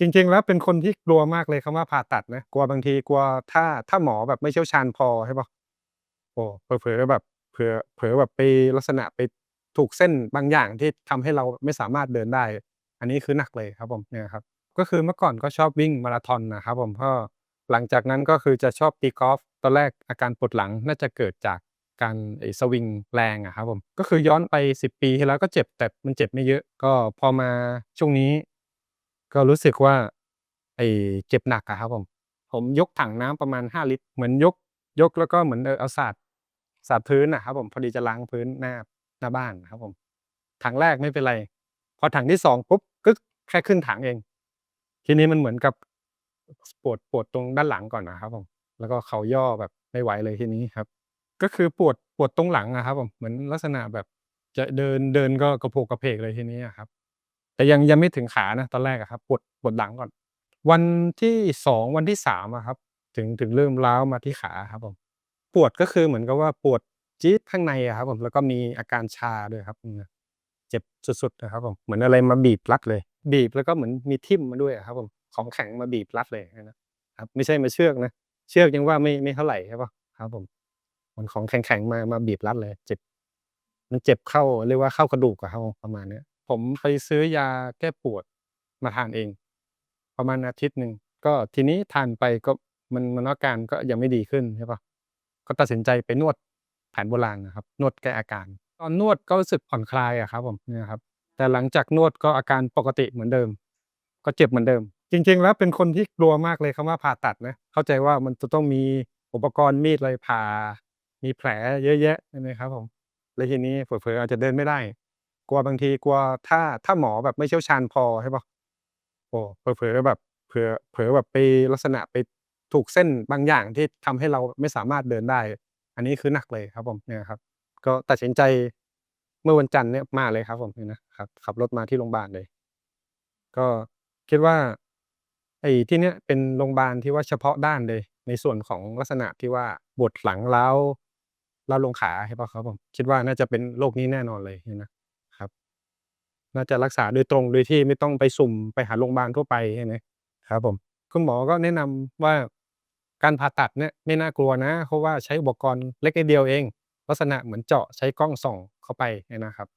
จริงๆ แล้วเป็นคนที่กลัวมากเลยคำว่าผ่าตัดนะกลัวบางทีกลัวถ้าถ้าหมอแบบไม่เชี่ยวชาญพอใช่ปล่าโอ้เผลอๆแบบเผลอเผลอแบบไปลักษณะไปถูกเส้นบางอย่างที่ทำให้เราไม่สามารถเดินได้ อันนี้คือหนักเลยครับผมเนี่ยครับ ก็คือเมื่อก่อนก็ชอบวิ่งมาราธอนนะครับผมก็หลังจากนั้นก็คือจะชอบตีกอล์ฟตอนแรกอาการปวดหลังน่าจะเกิดจากการไอ้สวิงแรงอะครับผมก็คือย้อนไป 10 ปีที่แล้วก็เจ็บแต่มันเจ็บไม่เยอะ ก็พอมาช่วงนี้ ก็รู้สึกว่าไอ้เจ็บหนักอะครับผม ผมยกถังน้ำประมาณ 5 ลิตร เหมือนยกยกแล้วก็เหมือนเออเอาสาดสาดพื้นอะครับผมพอดีจะล้างพื้นหน้าหน้าบ้านครับผมถังแรกไม่เป็นไร พอถังที่2ปุ๊บกึ๊กแค่ขึ้นถังเอง ทีนี้มันเหมือนกับปวดปวดตรงด้านหลังก่อนอะครับผมแล้วก็เข่าย่อแบบไม่ไหวเลยทีนี้ครับ ก็คือปวดปวดตรงหลังอะครับผมเหมือนลักษณะแบบจะเดินเดินก็กระโผกกระเพกเลยทีนี้อะครับ แต่ยังยังไม่ถึงขานะตอนแรกอะครับปวดปวดหลังก่อน วันที่2วันที่3อะครับ ถึงถึงเริ่มร้าวมาที่ขาครับผมปวดก็คือเหมือนกับว่าปวดจี๊ดข้างในอะครับผมแล้วก็มีอาการชาด้วยครับเจ็บสุดๆอะครับผมเหมือนอะไรมาบีบรัดเลย บีบแล้วก็เหมือนมีทิ่มมาด้วยครับผมของแข็งมาบีบรัดเลยนะครับไม่ใช่มาเชือกนะเชือกยังว่าไม่ไม่เท่าไหรใช่ปล่าครับผมเหมือนของแข็งๆมามาบีบรัดเลย เจ็บ มันเจ็บเข้าเรียกว่าเข้ากระดูกอะครับผมประมาณเนี้ย ผมไปซื้อยาแก้ปวดมาทานเอง ประมาณอาทิตย์หนึ่งก็ทีนี้ทานไปก็มันมันอาการก็ยังไม่ดีขึ้นใช่ปล่าก็ตัดสินใจไปนวดแผนโบราณนะครับ นวดแก้อาการ ตอนนวดก็รู้สึกผ่อนคลายอะครับผมเนี่ยครับ แต่หลังจากนวดก็อาการปกติเหมือนเดิม ก็เจ็บเหมือนเดิม จริง ๆ แล้วเป็นคนที่กลัวมากเลยคำว่าผ่าตัดนะเข้าใจว่ามันจะต้องมีอุปกรณ์มีดอะไรผ่า มีแผลเยอะแยะใช่ไหมครับผมแล้วทีนี้เผลอๆอาจจะเดินไม่ได้ กลัวบางทีกลัวถ้าถ้าหมอแบบไม่เชี่ยวชาญพอใช่ปล่าโอ้เผลอๆแบบเผลอเผลอแบบไปลักษณะไปถูกเส้นบางอย่างที่ทำให้เราไม่สามารถเดินได้ อันนี้คือหนักเลยครับผมเนี่ยครับ ก็ตัดสินใจเมื่อวันจันทร์เนี่ยมาเลยครับผมเนี่ยนะครับขับรถมาที่โรงพยาบาลเลย ก็คิดว่าไอ้ที่เนี้ยเป็นโรงพยาบาลที่ว่าเฉพาะด้านเลย ในส่วนของลักษณะที่ว่าปวดหลังร้าวร้าวลงขาใช่ปล่าครับผมคิดว่าน่าจะเป็นโรคนี้แน่นอนเลยเนี่ยนะ น่าจะรักษาโดยตรงโดยที่ไม่ต้องไปสุ่มไปหาโรงบาลทั่วไปใช่ไหมครับผมคุณหมอก็แนะนำว่าการผ่าตัดเนี่ยไม่น่ากลัวนะ เพราะว่าใช้อุปกรณ์เล็กนิดเดียวเอง ลักษณะเหมือนเจาะใช้กล้องส่องเข้าไปเนี่ยนะครับ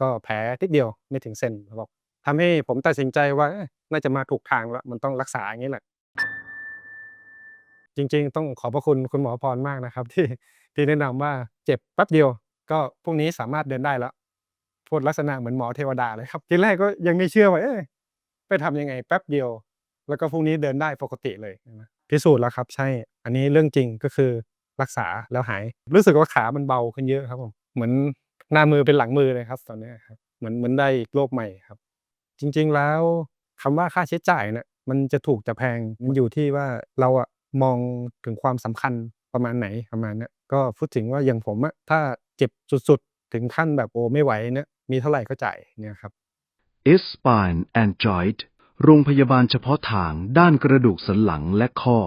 ก็แผลนิดเดียวไม่ถึงเซนเขาบอกทำให้ผมตัดสินใจว่าเอ๊ะน่าจะมาถูกทางแล้วมันต้องรักษาอย่างงี้แหละ จริงๆ ต้องขอบพระคุณคุณหมอพรมากนะครับ ที่ที่แนะนำว่าเจ็บแป๊บเดียว ก็พรุ่งนี้สามารถเดินได้แล้ว พูดลักษณะเหมือนหมอเทวดาเลยครับทีแรกก็ยังไม่เชื่อว่าเอ๊ะไปทำยังไงแป๊บเดียว แล้วก็พรุ่งนี้เดินได้ปกติเลยนะพิสูจน์แล้วครับ ใช่อันนี้เรื่องจริงก็คือรักษาแล้วหาย รู้สึกว่าขามันเบาขึ้นเยอะครับผมเหมือนหน้ามือเป็นหลังมือเลยครับตอนนี้ครับเหมือนเหมือนได้อีกโลกใหม่ครับ จริงๆแล้วคำว่าค่าใช้จ่ายเนี่ยมันจะถูกจะแพงมันอยู่ที่ว่าเราอะมองถึงความสำคัญประมาณไหนประมาณนี้ก็พูดถึงว่าอย่างผมอะถ้าเจ็บสุดๆ ถึงขั้นแบบโอ้ไม่ไหวเนี่ย มีเท่าไหร่ก็จ่ายเนี่ยครับ S Spine and Joint โรงพยาบาลเฉพาะทางด้านกระดูกสันหลังและข้อ